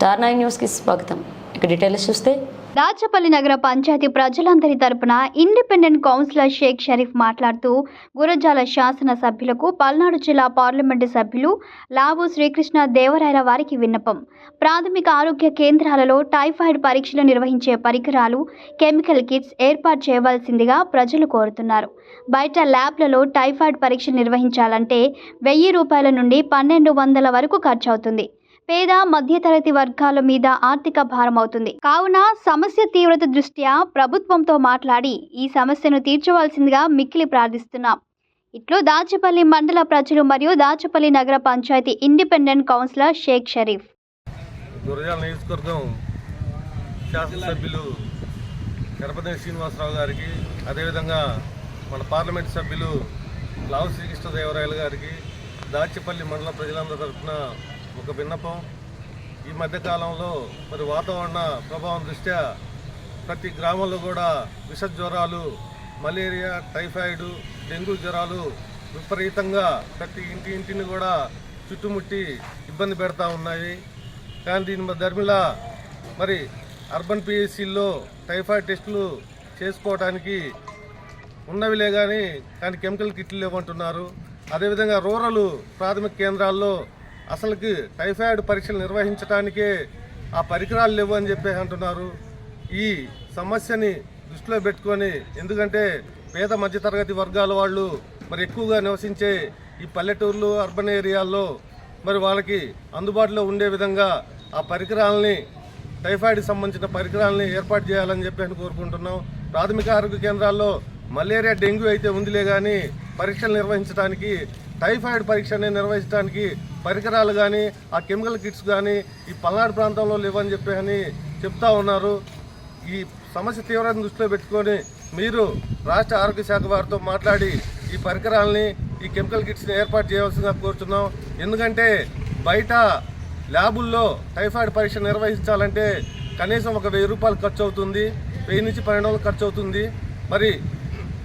Star న్యూస్కి స్వాగతం. ఇక డీటెయిల్స్ చూస్తే రాచపల్లి నగర పంచాయతీ ప్రజలందరి తరపున ఇండిపెండెంట్ కౌన్సిలర్ షేక్ షరీఫ్ మాట్లాడుతూ గురజాల శాసన సభ్యులకు పల్నాడు జిల్లా పార్లమెంటు సభ్యులు లావు శ్రీకృష్ణ దేవరాయల వారికి విన్నపం. ప్రాథమిక ఆరోగ్య కేంద్రాలలో టైఫాయిడ్ పరీక్షలు నిర్వహించే పరికరాలు కెమికల్ కిట్స్ ఏర్పాటు చేయవలసిందిగా ప్రజలు కోరుతున్నారు. బయట ల్యాబ్లలో టైఫాయిడ్ పరీక్షలు నిర్వహించాలంటే వెయ్యి రూపాయల నుండి పన్నెండు వందల వరకు ఖర్చవుతుంది. పేద మధ్యతరగతి వర్గాల మీద ఆర్థిక భారం అవుతుంది. కావున సమస్య తీవ్రత దృష్ట్యా ప్రభుత్వంతో మాట్లాడి ఈ సమస్యను తీర్చవలసిందిగా మిక్కిలి ప్రార్థిస్తున్నాం. ఇట్లో దాచపల్లి మండల ప్రజలు మరియు దాచపల్లి నగర పంచాయతీ ఇండిపెండెంట్ కౌన్సిలర్ షేక్ షరీఫ్. నియోజకవర్గం శాసనసభ్యులు గణపతి శ్రీనివాసరావు గారికి అదేవిధంగా మన పార్లమెంట్ సభ్యులు లావు శ్రీకృష్ణదేవరాయలు గారికి దాచిపల్లి మండల ప్రజలందరి తరఫున ఒక విన్నపం. ఈ మధ్యకాలంలో మరి వాతావరణ ప్రభావం దృష్ట్యా ప్రతి గ్రామంలో కూడా విష జ్వరాలు మలేరియా టైఫాయిడ్ డెంగ్యూ జ్వరాలు విపరీతంగా ప్రతి ఇంటి ఇంటిని కూడా చుట్టుముట్టి ఇబ్బంది పెడతా ఉన్నాయి. కానీ దీని ధర్మిలా మరి అర్బన్ పిఎస్సిల్లో టైఫాయిడ్ టెస్టులు చేసుకోవడానికి ఉన్నవిలే కానీ కానీ కెమికల్ కిట్లు లేవంటున్నారు. అదేవిధంగా రూరల్ ప్రాథమిక కేంద్రాల్లో అసలుకి టైఫాయిడ్ పరీక్షలు నిర్వహించడానికే ఆ పరికరాలు లేవు అని చెప్పి అంటున్నారు. ఈ సమస్యని దృష్టిలో పెట్టుకొని ఎందుకంటే పేద మధ్యతరగతి వర్గాల వాళ్ళు మరి ఎక్కువగా నివసించే ఈ పల్లెటూర్లు అర్బన్ ఏరియాల్లో మరి వాళ్ళకి అందుబాటులో ఉండే విధంగా ఆ పరికరాలని టైఫాయిడ్ సంబంధించిన పరికరాలని ఏర్పాటు చేయాలని చెప్పి అని కోరుకుంటున్నాం. ప్రాథమిక ఆరోగ్య కేంద్రాల్లో మలేరియా డెంగ్యూ అయితే ఉందిలే కానీ పరీక్షలు నిర్వహించడానికి టైఫాయిడ్ పరీక్షని నిర్వహించడానికి పరికరాలు కానీ ఆ కెమికల్ కిట్స్ కానీ ఈ పల్నాడు ప్రాంతంలో లేవని చెప్పి అని చెప్తా ఉన్నారు. ఈ సమస్య తీవ్రతను దృష్టిలో పెట్టుకొని మీరు రాష్ట్ర ఆరోగ్య శాఖ వారితో మాట్లాడి ఈ పరికరాలని ఈ కెమికల్ కిట్స్ని ఏర్పాటు చేయవలసిందిగా కోరుతున్నాం ఎందుకంటే బయట ల్యాబుల్లో టైఫాయిడ్ పరీక్ష నిర్వహించాలంటే కనీసం ఒక వెయ్యి రూపాయలు ఖర్చు అవుతుంది. వెయ్యి నుంచి పన్నెండు వందలు ఖర్చు అవుతుంది. మరి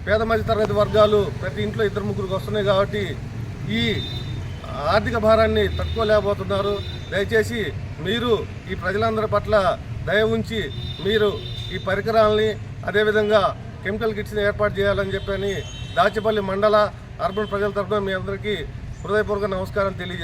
పేద మధ్య తరగతి వర్గాలు ప్రతి ఇంట్లో ఇద్దరు ముగ్గురికి వస్తున్నాయి కాబట్టి ఈ ఆర్థిక భారాన్ని తక్కువ లేకపోతున్నారు. దయచేసి మీరు ఈ ప్రజలందరి పట్ల దయ ఉంచి మీరు ఈ పరికరాలని అదేవిధంగా కెమికల్ కిట్స్ని ఏర్పాటు చేయాలని చెప్పని దాచిపల్లి మండల అర్బన్ ప్రజల తరఫున మీ అందరికీ హృదయపూర్వక నమస్కారం తెలియజేస్తాను